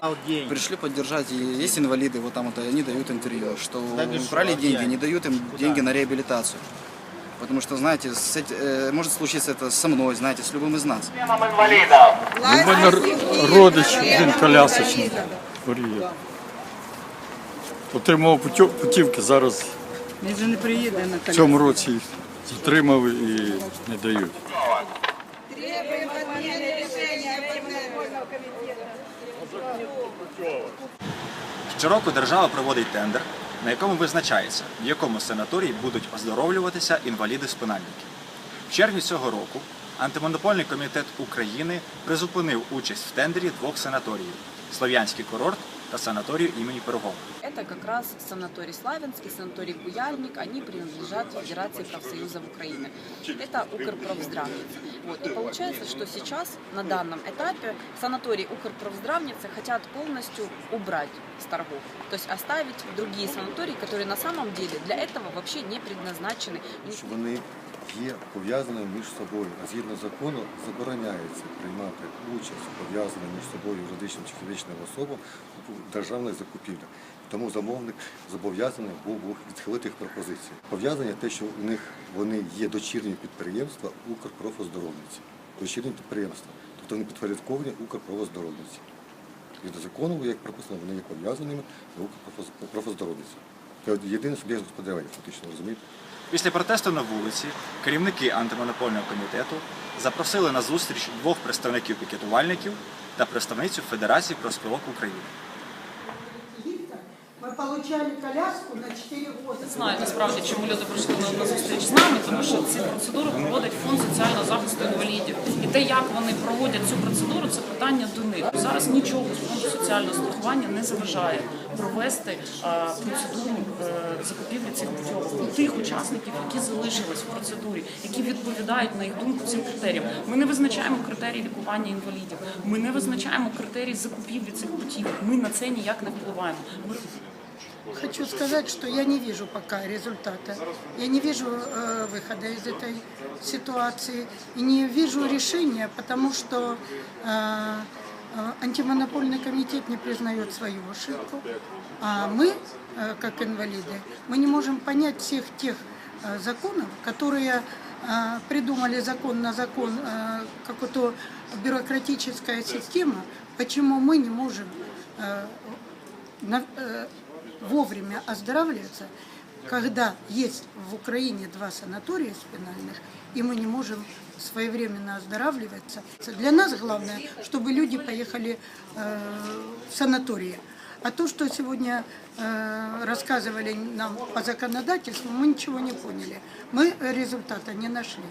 украл деньги. Пришли поддержать, и есть инвалиды, вот там вот они дают интервью, что Да вы что, украли деньги, опять? не дают им Куда? деньги на реабилитацию. Потому что, знаете, с эти- э, может случиться это со мной, знаете, с любым из нас. членам інвалідам. У мене р- родич один колясочник хворіє. Отримав путю- путівки, зараз Він же не приїде на в цьому році їх затримали і не дають. Щороку держава проводить тендер, на якому визначається, в якому санаторії будуть оздоровлюватися інваліди-спинальники. В червні цього року антимонопольний комітет України призупинив участь в тендері двох санаторіїв Слов'янський курорт та санаторію імені Пирогова. Это как раз санаторий Славянский, санаторий Буяльник, они принадлежат Федерации профсоюзов Украины. Это Укрпровздравница. Вот. И получается, что сейчас на данном этапе санаторий Укрпровздравницы хотят полностью убрать с торгов. То есть оставить другие санатории, которые на самом деле для этого вообще не предназначены. що вони є пов'язаними між собою. А згідно закону забороняється приймати участь пов'язаним між собою юридичним чи фізичним особам у державних закупівлях. Тому замовник зобов'язаний був відхилити їх пропозиції. Пов'язання те, що у них вони є дочірні підприємства Укрпрофоздоровниці. Дочірні підприємства. Тобто вони підпорядковані Укрпрофоздоровниці. Від закону, як прописано, вони є пов'язаними до Укрпрофоздоровниці. Це єдине суб'єкт господарювання, фактично розумієте. Після протесту на вулиці керівники антимонопольного комітету запросили на зустріч двох представників пікетувальників та представницю Федерації профспілок України. Ми отримали коляску на 4 роки. знаю насправді, чому люди прийшли на зустріч з нами, тому що ці процедури проводить фонд соціального захисту інвалідів. Те, як вони проводять цю процедуру, це питання до них. Зараз нічого з фонду соціального страхування не заважає провести процедуру е, закупівлі цих путівок тих учасників, які залишились в процедурі, які відповідають на їх думку цим критеріям. Ми не визначаємо критерії лікування інвалідів. Ми не визначаємо критерії закупівлі цих путівок. Ми на це ніяк не впливаємо. Хочу сказать, что я не вижу пока результата. Я не вижу э, выхода из этой ситуации. И не вижу решения, потому что э, э, антимонопольный комитет не признает свою ошибку. А мы, э, как инвалиды, мы не можем понять всех тех э, законов, которые э, придумали закон на закон, э, какую-то бюрократическая система, почему мы не можем э, на- э, вовремя оздоравливаться, когда есть в Украине два санатория спинальных, и мы не можем своевременно оздоравливаться. Для нас главное, чтобы люди поехали э, в санатории. А то, что сегодня э, рассказывали нам по законодательству, мы ничего не поняли. Мы результата не нашли.